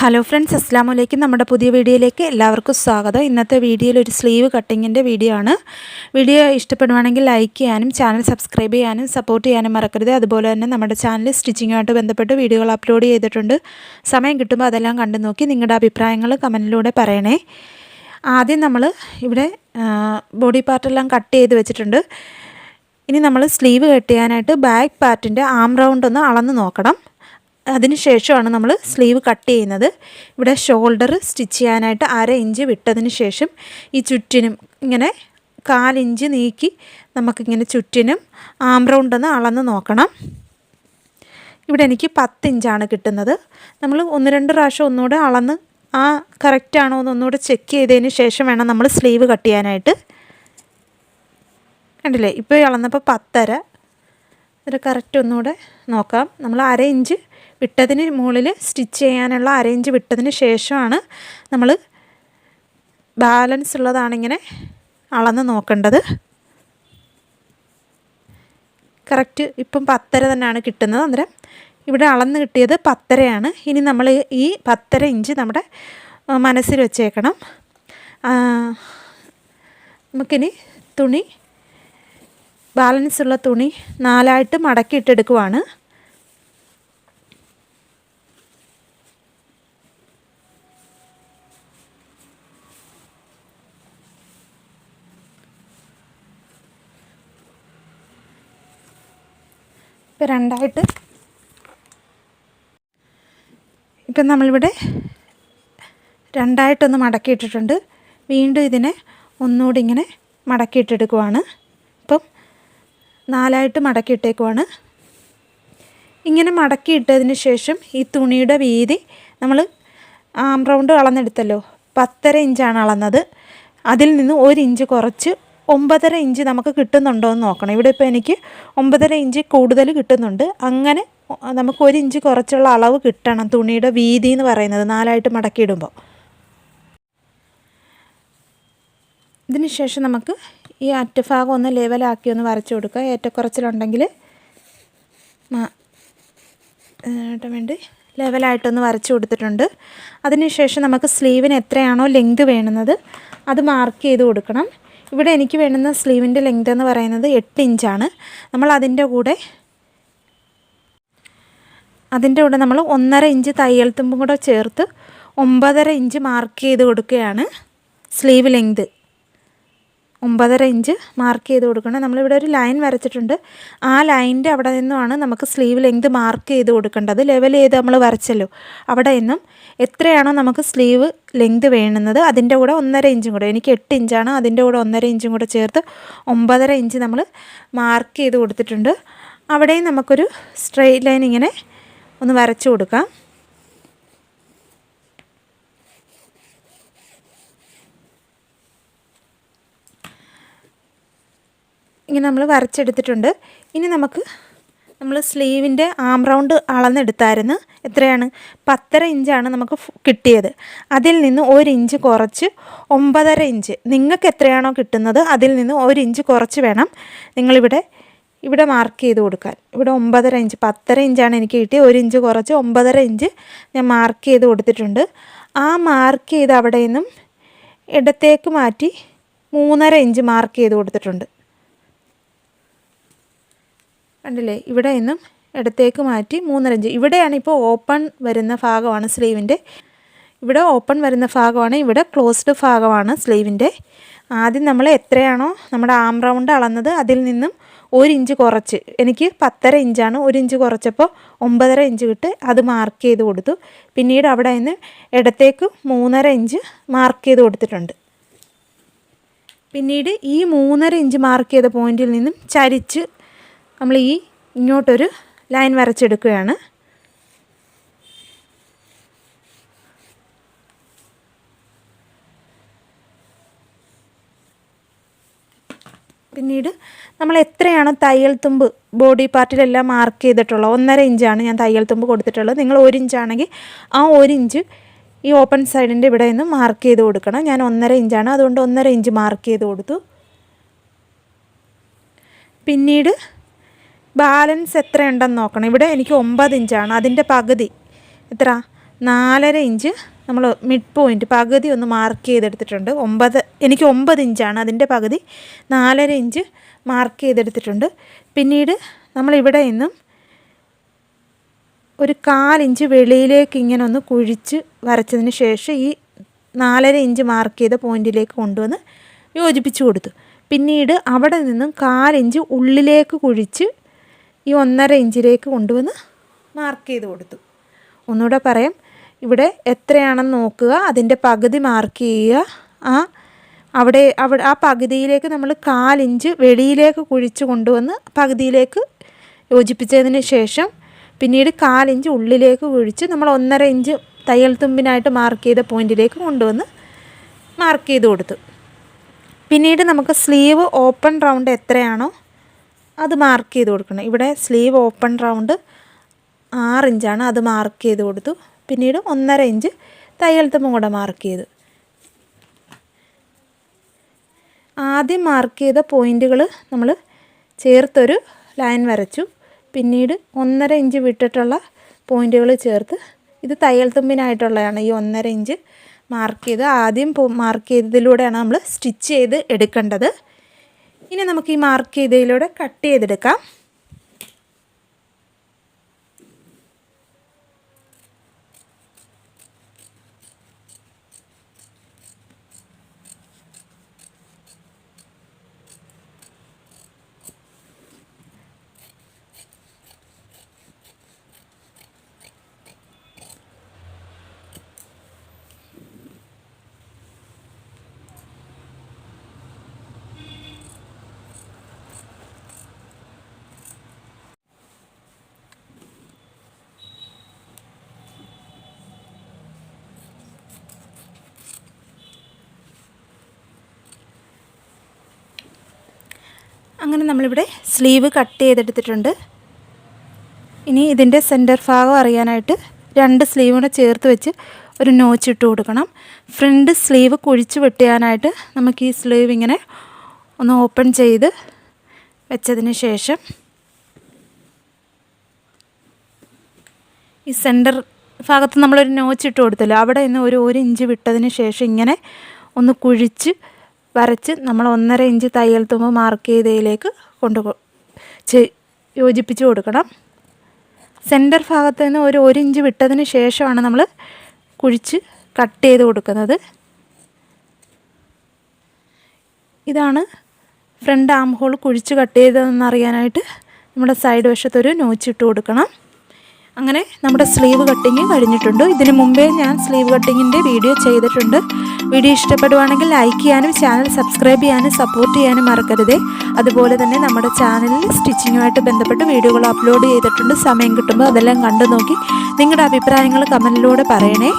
Hello friends അസ്സാം വലൈക്കും നമ്മുടെ പുതിയ വീഡിയോയിലേക്ക് എല്ലാവർക്കും സ്വാഗതം. ഇന്നത്തെ വീഡിയോയിൽ ഒരു സ്ലീവ് കട്ടിങ്ങിന്റെ വീഡിയോ ആണ്. വീഡിയോ ഇഷ്ടപ്പെടുവാണെങ്കിൽ ലൈക്ക് ചെയ്യാനും ചാനൽ സബ്സ്ക്രൈബ് ചെയ്യാനും സപ്പോർട്ട് ചെയ്യാനും മറക്കരുത്. അതുപോലെ തന്നെ നമ്മുടെ ചാനൽ സ്റ്റിച്ചിങ്ങുമായിട്ട് ബന്ധപ്പെട്ട് വീഡിയോകൾ അപ്ലോഡ് ചെയ്തിട്ടുണ്ട്. സമയം കിട്ടുമ്പോൾ അതെല്ലാം കണ്ടു നോക്കി നിങ്ങളുടെ അഭിപ്രായങ്ങൾ കമന്റിലൂടെ പറയണേ. ആദ്യം നമ്മൾ ഇവിടെ ബോഡി പാർട്ടെല്ലാം കട്ട് ചെയ്ത് വെച്ചിട്ടുണ്ട്. ഇനി നമ്മൾ സ്ലീവ് കട്ട് ചെയ്യാനായിട്ട് ബാക്ക് പാർട്ടിന്റെ ആം റൗണ്ട് ഒന്ന് അളന്ന് നോക്കണം. അതിന് ശേഷമാണ് നമ്മൾ സ്ലീവ് കട്ട് ചെയ്യുന്നത്. ഇവിടെ ഷോൾഡർ സ്റ്റിച്ച് ചെയ്യാനായിട്ട് അര ഇഞ്ച് വിട്ടതിന് ശേഷം ഈ ചുറ്റിനും ഇങ്ങനെ കാലിഞ്ച് നീക്കി നമുക്കിങ്ങനെ ചുറ്റിനും ആം റൗണ്ട് ഒന്ന് അളന്ന് നോക്കണം. ഇവിടെ എനിക്ക് പത്ത് ഇഞ്ചാണ് കിട്ടുന്നത്. നമ്മൾ ഒന്ന് രണ്ട് പ്രാവശ്യം ഒന്നുകൂടെ അളന്ന് ആ കറക്റ്റാണോ എന്ന് ഒന്നുകൂടെ ചെക്ക് ചെയ്തതിന് ശേഷം വേണം നമ്മൾ സ്ലീവ് കട്ട് ചെയ്യാനായിട്ട്. കണ്ടില്ലേ? ഇപ്പോൾ അളന്നപ്പോൾ പത്തര. അത് കറക്റ്റ് ഒന്നുകൂടെ നോക്കാം. നമ്മൾ അര ഇഞ്ച് വിട്ടതിന് മുകളിൽ സ്റ്റിച്ച് ചെയ്യാനുള്ള അറേഞ്ച് വിട്ടതിന് ശേഷമാണ് നമ്മൾ ബാലൻസ് ഉള്ളതാണിങ്ങനെ അളന്ന് നോക്കേണ്ടത്. കറക്റ്റ് ഇപ്പം പത്തര തന്നെയാണ് കിട്ടുന്നത്. അന്നേരം ഇവിടെ അളന്ന് കിട്ടിയത് പത്തരയാണ്. ഇനി നമ്മൾ ഈ പത്തര ഇഞ്ച് നമ്മുടെ മനസ്സിൽ വെച്ചേക്കണം. നമുക്കിനി തുണി ബാലൻസ് ഉള്ള തുണി നാലായിട്ട് മടക്കിയിട്ടെടുക്കുവാണ് ഇപ്പം രണ്ടായിട്ട്. ഇപ്പം നമ്മളിവിടെ രണ്ടായിട്ടൊന്ന് മടക്കിയിട്ടിട്ടുണ്ട്. വീണ്ടും ഇതിനെ ഒന്നുകൂടി ഇങ്ങനെ മടക്കിയിട്ടെടുക്കുവാണ്. ഇപ്പം നാലായിട്ട് മടക്കിയിട്ടേക്കുവാണ്. ഇങ്ങനെ മടക്കിയിട്ടതിന് ശേഷം ഈ തുണിയുടെ വീതി നമ്മൾ ആം റൗണ്ട് അളന്നെടുത്തല്ലോ. പത്തര ഇഞ്ചാണ് അളന്നത്. അതിൽ നിന്ന് ഒരു ഇഞ്ച് കുറച്ച് ഒമ്പതര ഇഞ്ച് നമുക്ക് കിട്ടുന്നുണ്ടോ എന്ന് നോക്കണം. ഇവിടെ ഇപ്പോൾ എനിക്ക് ഒമ്പതര ഇഞ്ച് കൂടുതൽ കിട്ടുന്നുണ്ട്. അങ്ങനെ നമുക്ക് ഒരു ഇഞ്ച് കുറച്ചുള്ള അളവ് കിട്ടണം തുണിയുടെ വീതി എന്ന് പറയുന്നത് നാലായിട്ട് മടക്കിയിടുമ്പോൾ ഇതിന് ശേഷം നമുക്ക് ഈ അറ്റഭാഗം ഒന്ന് ലെവലാക്കി ഒന്ന് വരച്ചു കൊടുക്കുക. ഏറ്റക്കുറച്ചിലുണ്ടെങ്കിൽ വേണ്ടി ലെവലായിട്ടൊന്ന് വരച്ചു കൊടുത്തിട്ടുണ്ട്. അതിനുശേഷം നമുക്ക് സ്ലീവിന് എത്രയാണോ ലെങ്ത് വേണുന്നത് അത് മാർക്ക് ചെയ്ത് കൊടുക്കണം. ഇവിടെ എനിക്ക് വേണ്ടുന്ന സ്ലീവിന്റെ ലെങ്ത് എന്ന് പറയുന്നത് എട്ട് ഇഞ്ചാണ് നമ്മൾ അതിന്റെ കൂടെ അതിന്റെ കൂടെ നമ്മൾ ഒന്നര ഇഞ്ച് തയ്യൽ തുമ്പും കൂടെ ചേർത്ത് ഒമ്പതര ഇഞ്ച് മാർക്ക് ചെയ്ത് കൊടുക്കുകയാണ് സ്ലീവ് ലെങ്ത് ഒമ്പതര ഇഞ്ച് മാർക്ക് ചെയ്ത് കൊടുക്കണം. നമ്മളിവിടെ ഒരു ലൈൻ വരച്ചിട്ടുണ്ട്. ആ ലൈനിന്റെ അവിടെ നിന്നുമാണ് നമുക്ക് സ്ലീവ് ലെങ്ത് മാർക്ക് ചെയ്ത് കൊടുക്കേണ്ടത്. ലെവൽ ചെയ്ത് നമ്മൾ വരച്ചല്ലോ? അവിടെ നിന്നും എത്രയാണോ നമുക്ക് സ്ലീവ് ലെങ്ത് വേണ്ടുന്നത് അതിന്റെ കൂടെ ഒന്നര ഇഞ്ചും കൂടെ. എനിക്ക് എട്ട് ഇഞ്ചാണ്. അതിന്റെ കൂടെ ഒന്നര ഇഞ്ചും കൂടെ ചേർത്ത് ഒമ്പതര ഇഞ്ച് നമ്മൾ മാർക്ക് ചെയ്ത് കൊടുത്തിട്ടുണ്ട്. അവിടെയും നമുക്കൊരു സ്ട്രെയിറ്റ് ലൈൻ ഇങ്ങനെ ഒന്ന് വരച്ചു കൊടുക്കാം. ഇങ്ങനെ നമ്മൾ വരച്ചെടുത്തിട്ടുണ്ട്. ഇനി നമുക്ക് നമ്മൾ സ്ലീവിന്റെ ആം റൗണ്ട് അളന്നെടുത്തായിരുന്നു. എത്രയാണ്? പത്തര ഇഞ്ചാണ് നമുക്ക് കിട്ടിയത്. അതിൽ നിന്ന് ഒരു ഇഞ്ച് കുറച്ച് ഒമ്പതര ഇഞ്ച്. നിങ്ങൾക്ക് എത്രയാണോ കിട്ടുന്നത് അതിൽ നിന്ന് ഒരു ഇഞ്ച് കുറച്ച് വേണം. നിങ്ങളിവിടെ ഇവിടെ മാർക്ക് ചെയ്ത് കൊടുക്കാൻ. ഇവിടെ ഒമ്പതര ഇഞ്ച് പത്തര ഇഞ്ചാണ് എനിക്ക് കിട്ടിയത്. ഒരു ഇഞ്ച് കുറച്ച് ഒമ്പതര ഇഞ്ച് ഞാൻ മാർക്ക് ചെയ്ത് കൊടുത്തിട്ടുണ്ട്. ആ മാർക്ക് ചെയ്ത് അവിടെ നിന്നും ഇടത്തേക്ക് മാറ്റി മൂന്നര ഇഞ്ച് മാർക്ക് ചെയ്ത് കൊടുത്തിട്ടുണ്ട്. കണ്ടില്ലേ? ഇവിടെ നിന്നും ഇടത്തേക്ക് മാറ്റി മൂന്നര ഇഞ്ച്. ഇവിടെയാണ് ഇപ്പോൾ ഓപ്പൺ വരുന്ന ഭാഗമാണ് സ്ലീവിന്റെ. ഇവിടെ ഓപ്പൺ വരുന്ന ഭാഗമാണ് ഇവിടെ ക്ലോസ്ഡ് ഭാഗമാണ് സ്ലീവിന്റെ. ആദ്യം നമ്മൾ എത്രയാണോ നമ്മുടെ ആം റൗണ്ട് അളന്നത് അതിൽ നിന്നും ഒരു ഇഞ്ച് കുറച്ച്. എനിക്ക് പത്തര ഇഞ്ചാണ് ഒരു ഇഞ്ച് കുറച്ചപ്പോൾ ഒമ്പതര ഇഞ്ച് കിട്ട് അത് മാർക്ക് ചെയ്ത് കൊടുത്തു. പിന്നീട് അവിടെ നിന്ന് ഇടത്തേക്ക് മൂന്നര ഇഞ്ച് മാർക്ക് ചെയ്ത് കൊടുത്തിട്ടുണ്ട്. പിന്നീട് ഈ മൂന്നര ഇഞ്ച് മാർക്ക് ചെയ്ത പോയിന്റിൽ നിന്നും ചരിച്ച് നമ്മൾ ഈ ഇങ്ങോട്ടൊരു ലൈൻ വരച്ചെടുക്കുകയാണ്. പിന്നീട് നമ്മൾ എത്രയാണോ തയ്യൽ തുമ്പ് ബോഡി പാർട്ടിലെല്ലാം മാർക്ക് ചെയ്തിട്ടുള്ളത്? ഒന്നര ഇഞ്ചാണ് ഞാൻ തയ്യൽ തുമ്പ് കൊടുത്തിട്ടുള്ളത്. നിങ്ങൾ ഒരു ഇഞ്ചാണെങ്കിൽ ആ ഒരു ഇഞ്ച് ഈ ഓപ്പൺ സൈഡിന്റെ ഇവിടെ നിന്ന് മാർക്ക് ചെയ്ത് കൊടുക്കണം. ഞാൻ ഒന്നര ഇഞ്ചാണ് അതുകൊണ്ട് ഒന്നര ഇഞ്ച് മാർക്ക് ചെയ്ത് കൊടുത്തു. പിന്നീട് ബാലൻസ് എത്രയുണ്ടെന്ന് നോക്കണം. ഇവിടെ എനിക്ക് ഒമ്പത് ഇഞ്ചാണ്. അതിന്റെ പകുതി എത്ര? നാലര ഇഞ്ച്. നമ്മൾ മിഡ് പോയിന്റ് പകുതി ഒന്ന് മാർക്ക് ചെയ്തെടുത്തിട്ടുണ്ട്. ഒമ്പത് എനിക്ക് ഒമ്പത് ഇഞ്ചാണ്. അതിന്റെ പകുതി നാലര ഇഞ്ച് മാർക്ക് ചെയ്തെടുത്തിട്ടുണ്ട്. പിന്നീട് നമ്മളിവിടെ നിന്നും ഒരു കാലിഞ്ച് വെളിയിലേക്ക് ഇങ്ങനെ ഒന്ന് കുഴിച്ച് വരച്ചതിന് ശേഷം ഈ നാലര ഇഞ്ച് മാർക്ക് ചെയ്ത പോയിന്റിലേക്ക് കൊണ്ടുവന്ന് യോജിപ്പിച്ചു കൊടുത്തു. പിന്നീട് അവിടെ നിന്നും കാലിഞ്ച് ഉള്ളിലേക്ക് കുഴിച്ച് ഈ ഒന്നര ഇഞ്ചിലേക്ക് കൊണ്ടുവന്ന് മാർക്ക് ചെയ്ത് കൊടുത്തു. ഒന്നുകൂടെ പറയാം. ഇവിടെ എത്രയാണെന്ന് നോക്കുക. അതിന്റെ പകുതി മാർക്ക് ചെയ്യുക. ആ അവിടെ അവിടെ ആ പകുതിയിലേക്ക് നമ്മൾ കാലിഞ്ച് വെളിയിലേക്ക് കുഴിച്ച് കൊണ്ടുവന്ന് പകുതിയിലേക്ക് യോജിപ്പിച്ചതിന് ശേഷം പിന്നീട് കാലിഞ്ച് ഉള്ളിലേക്ക് കുഴിച്ച് നമ്മൾ ഒന്നര ഇഞ്ച് തയ്യൽ തുമ്പിനായിട്ട് മാർക്ക് ചെയ്ത പോയിന്റിലേക്ക് കൊണ്ടുവന്ന് മാർക്ക് ചെയ്ത് കൊടുത്തു. പിന്നീട് നമുക്ക് സ്ലീവ് ഓപ്പൺ റൗണ്ട് എത്രയാണോ അത് മാർക്ക് ചെയ്ത് കൊടുക്കണം. ഇവിടെ സ്ലീവ് ഓപ്പൺ റൗണ്ട് ആറ് ഇഞ്ചാണ് അത് മാർക്ക് ചെയ്ത് കൊടുത്തു. പിന്നീട് ഒന്നര ഇഞ്ച് തയ്യൽ തുമ്പും കൂടെ മാർക്ക് ചെയ്തു. ആദ്യം മാർക്ക് ചെയ്ത പോയിന്റുകൾ നമ്മൾ ചേർത്തൊരു ലൈൻ വരച്ചു. പിന്നീട് ഒന്നര ഇഞ്ച് വിട്ടിട്ടുള്ള പോയിന്റുകൾ ചേർത്ത് ഇത് തയ്യൽ തുമ്പിനായിട്ടുള്ളതാണ് ഈ ഒന്നര ഇഞ്ച് മാർക്ക് ചെയ്ത് ആദ്യം മാർക്ക് ചെയ്തതിലൂടെയാണ് നമ്മൾ സ്റ്റിച്ച് ചെയ്ത് എടുക്കേണ്ടത്. ഇനി നമുക്ക് ഈ മാർക്ക് ചെയ്തതിലൂടെ കട്ട് ചെയ്തെടുക്കാം. അങ്ങനെ നമ്മളിവിടെ സ്ലീവ് കട്ട് ചെയ്തെടുത്തിട്ടുണ്ട്. ഇനി ഇതിന്റെ സെന്റർ ഭാഗം അറിയാനായിട്ട് രണ്ട് സ്ലീവ് കൂടെ ചേർത്ത് വെച്ച് ഒരു നോച്ച് ഇട്ട് കൊടുക്കണം. ഫ്രണ്ട് സ്ലീവ് കുഴിച്ച് വെട്ടിയാനായിട്ട് നമുക്ക് ഈ സ്ലീവ് ഇങ്ങനെ ഒന്ന് ഓപ്പൺ ചെയ്ത് വെച്ചതിന് ശേഷം ഈ സെന്റർ ഭാഗത്ത് നമ്മളൊരു നോച്ച് ഇട്ട് കൊടുത്തല്ലോ അവിടെ നിന്ന് ഒരു ഒരു ഇഞ്ച് വിട്ടതിന് ശേഷം ഇങ്ങനെ ഒന്ന് കുഴിച്ച് വരച്ച് നമ്മൾ ഒന്നര ഇഞ്ച് തയ്യൽ തുമ്പ് മാർക്ക് ചെയ്തതിലേക്ക് കൊണ്ട് യോജിപ്പിച്ച് കൊടുക്കണം. സെന്റർ ഭാഗത്ത് നിന്ന് ഒരു ഒരു ഇഞ്ച് വിട്ടതിന് ശേഷമാണ് നമ്മൾ കുഴിച്ച് കട്ട് ചെയ്ത് കൊടുക്കുന്നത്. ഇതാണ് ഫ്രണ്ട് ആം ഹോൾ കുഴിച്ച് കട്ട് ചെയ്തതെന്നറിയാനായിട്ട് നമ്മുടെ സൈഡ് വശത്തൊരു നോച്ചിട്ട് കൊടുക്കണം. അങ്ങനെ നമ്മുടെ സ്ലീവ് കട്ടിങ് കഴിഞ്ഞിട്ടുണ്ട്. ഇതിനു മുമ്പേ ഞാൻ സ്ലീവ് കട്ടിങ്ങിന്റെ വീഡിയോ ചെയ്തിട്ടുണ്ട്. വീഡിയോ ഇഷ്ടപ്പെടുവാണെങ്കിൽ ലൈക്ക് ചെയ്യാനും ചാനൽ സബ്സ്ക്രൈബ് ചെയ്യാനും സപ്പോർട്ട് ചെയ്യാനും മറക്കരുത്. അതുപോലെ തന്നെ നമ്മുടെ ചാനലിൽ സ്റ്റിച്ചിങ്ങുമായിട്ട് ബന്ധപ്പെട്ട് വീഡിയോകൾ അപ്ലോഡ് ചെയ്തിട്ടുണ്ട്. സമയം കിട്ടുമ്പോൾ അതെല്ലാം കണ്ടു നോക്കി നിങ്ങളുടെ അഭിപ്രായങ്ങൾ കമന്റിലൂടെ പറയണേ.